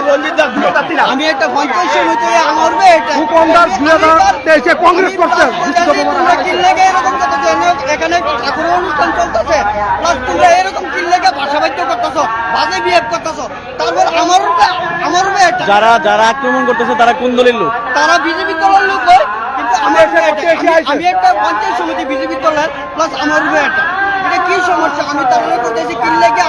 আমি একটা পঞ্চায়েত সমিতি আমরবে এটা ভূপন্দার দুই হাজার তেইশে কংগ্রেস করছে। এখানে ঠাকুরের অনুষ্ঠান চলতেছে প্লাস তোমরা এরকম করতেছো বাজে বিহেভ করতেছো তারপর আমার উপরে আমার যারা যারা আক্রমণ করতেছে তারা কোন দলের লোক? তারা বিজেপি দলের লোক হয় কিন্তু আমার আমি- একটা পঞ্চায়েত সমিতি বিজেপি দলের প্লাস আমার এটা। এটা কি সমস্যা? আমি তারপরে করতেছি কিনলেগে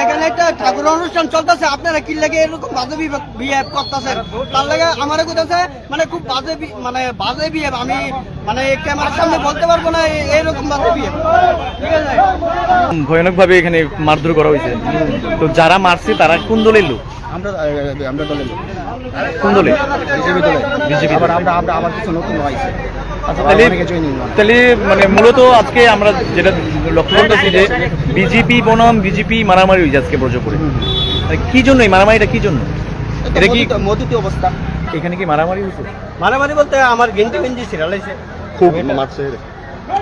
এখানে একটা ঠাকুরের অনুষ্ঠান চলতেছে আপনারা কিনলেগে এরকম বাজে বিহেভ করতেছেন। তার লাগে আমার কোথাছে মানে খুব বাজে মানে বাজে বিহেভ আমি মানে ক্যামেরার সামনে বলতে পারব না এ- এরকম বাজে বিহেভ ঠিক আছে? ভয়ানক ভাবে এখানে মারধর করা হয়েছে। তো যারা মারছে তারা কোন দলের লোক? আমরা আমরা দলের লোক। কোন দলের? বিজেপি দলে বিজেপি আবার আমরা আমরা আবার কিছু নতুন হয়েছে। তাহলে তাহলে মানে মূলত আজকে আমরা যেটা লক্ষ্য করতেছি যে বিজেপি বনাম বিজেপি মারামারি হয়েছে আজকে ব্রজপুরে। কি জন্য এই মারামারিটা কি জন্য? এটা কি মধুতি অবস্থা। এখানে কি মারামারি হয়েছে মারামারি বলতে আমার গেঞ্জি গেঞ্জি ছিড়ালাইছে খুব মারছে।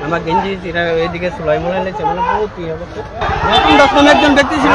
আমার গেঞ্জি চিরা এদিকে সুলাই মনে লাগছে। মানে বহুত কি অবস্থা। নতুন দশ একজন ব্যক্তি ছিল।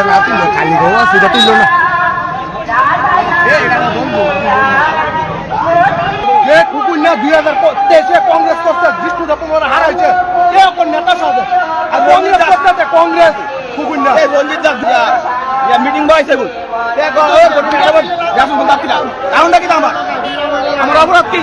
খালি গোয়া সেটা তুলল না যে কুকুন্যা দুই হাজার তেইশে কংগ্রেস করছে বিষ্ণু কুমার হারাইছে। কে এখন নেতা সাথে আর কংগ্রেস করতেছে কংগ্রেস কুকুন্যা আমার অপরাধ কি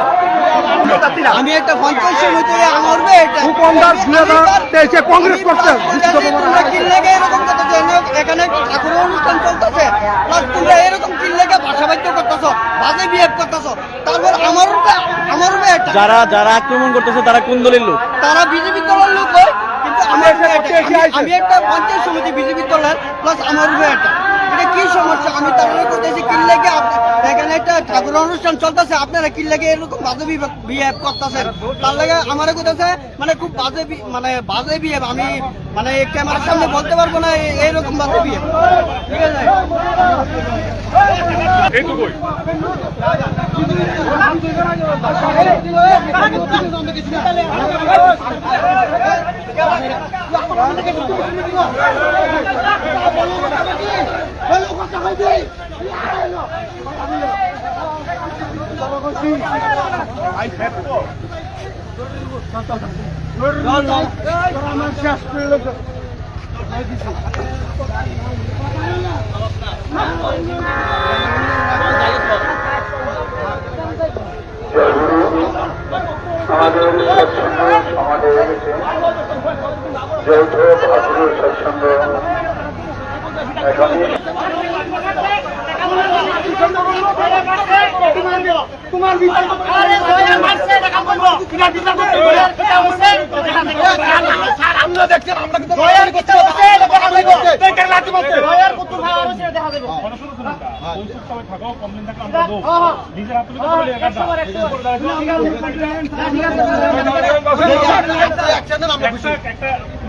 আমি একটা দুই হাজার তেইশে কংগ্রেস করছে। এখানে ঠাকুরের অনুষ্ঠান চলতেছে। প্লাস তোমরা এরকম ভাষাবাদ্য করতেছো বাজে বিহেভ করতেছো। তারপর আমার উপরে আমার যারা যারা আক্রমণ করতেছে তারা কোন দলের লোক? তারা বিজেপি দলের লোক হয় কিন্তু আমি- একটা পঞ্চায়েত সমিতি বিজেপি দলের প্লাস আমার উপরে এটা কি সমস্যা? আমি তারপরে করতেছি কিনলেগে এখানে একটা ঠাকুরের অনুষ্ঠান চলতেছে আপনারা কিনলেগে এরকম বাজে বিহেভ করতেছেন? তার লাগে আমার কোথাছে মানে খুব বাজে বি- মানে বাজে বিহেভ আমি মানে ক্যামেরার সামনে বলতে পারব না এ- এরকম বাজে বিহেভ ঠিক আছে? আমাদের সৎসঙ্গ সমাজে রয়েছে যৌথ ভাতৃ সৎসঙ্গ তোমার বিচার আমরা দেখছেন আমরা কিন্তু দয়ার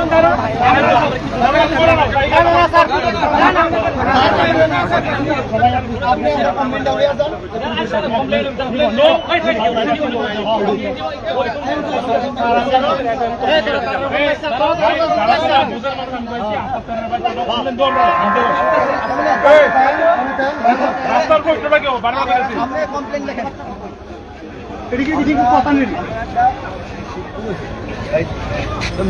হচ্ছে দেখা দেখো দেখেন লাঠি মারছে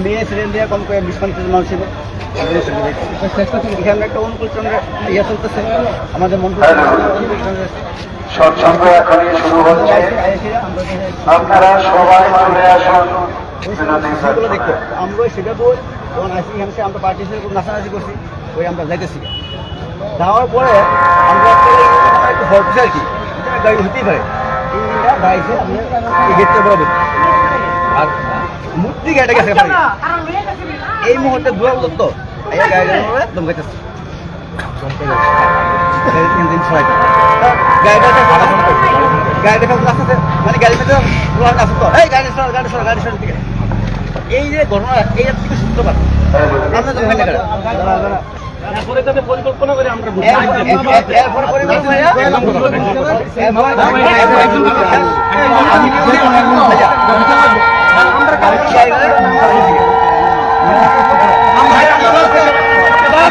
মেয়ে ছিলেন দিয়ে কম করে বিশ পঞ্চাশ মানুষ ছিল এখানে একটা অনুকূল চন্দ্রের ইয়ে চলতেছে। আমাদের মন্ত্র সৎসঙ্গ এখনই শুরু হচ্ছে। আপনারা সবাই চলে আসুন। আমরা সেটা বই যখন আসি এখানে আমরা পার্টি হিসেবে নাচানাচি করছি ওই আমরা যাইতেছি। যাওয়ার পরে আমরা একটা এই পেয়েছি আর কি। গাড়ি হতেই পারে। আমরা গেটটা বরাবর। আর মূর্তি গাড়িটা গেছে এই মুহূর্তে দূর তো এই গাড়িটা মানে এই যে ঘটনা এই থেকে সূত্রপাত আমরা তো ভেঙে পরিকল্পনা করে আমরা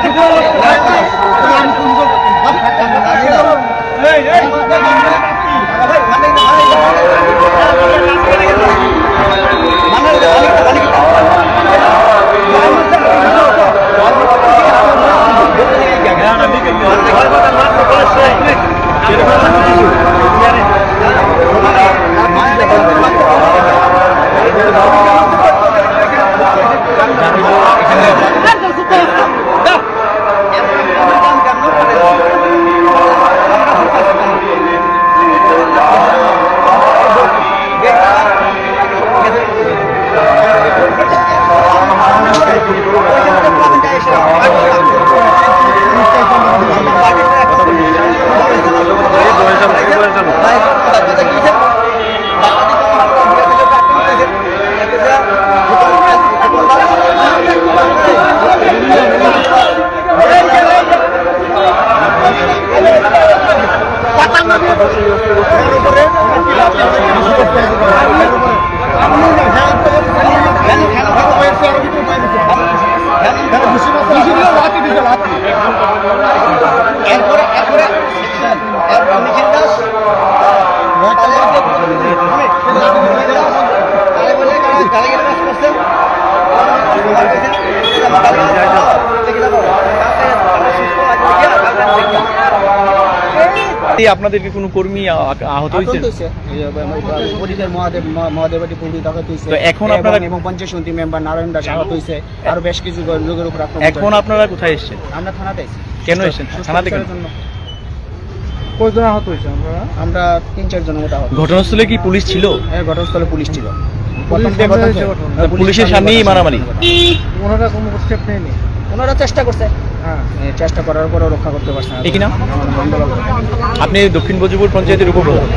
Vai, vai. আপনাদের কি কোনো কর্মী আহত হয়েছে। এখন আপনারা- এবং- পঞ্চায়েত সমিতি মেম্বার নারায়ণ দাস আহত হয়েছে। আরও বেশ কিছু লোকের উপর এখন আপনারা কোথায় এসেছেন? আমরা থানাতে এসেছি কেন এসেছেন? থানাতে কেন? জন্য। কয়জন আহত হয়েছে আমরা আমরা তিন চার জনের মতো আহত ঘটনাস্থলে কি পুলিশ ছিল? হ্যাঁ, ঘটনাস্থলে পুলিশ ছিল। পুলিশ পুলিশের সামনে সামনেই মারামারি। ওনারা কোনো স্টেপ নেয়নি। ওনারা চেষ্টা করছে। হ্যাঁ। চেষ্টা করার পরেও রক্ষা করতে পারছে না। আপনি দক্ষিণ বজিপুর পঞ্চায়েতের উপপ্রধান।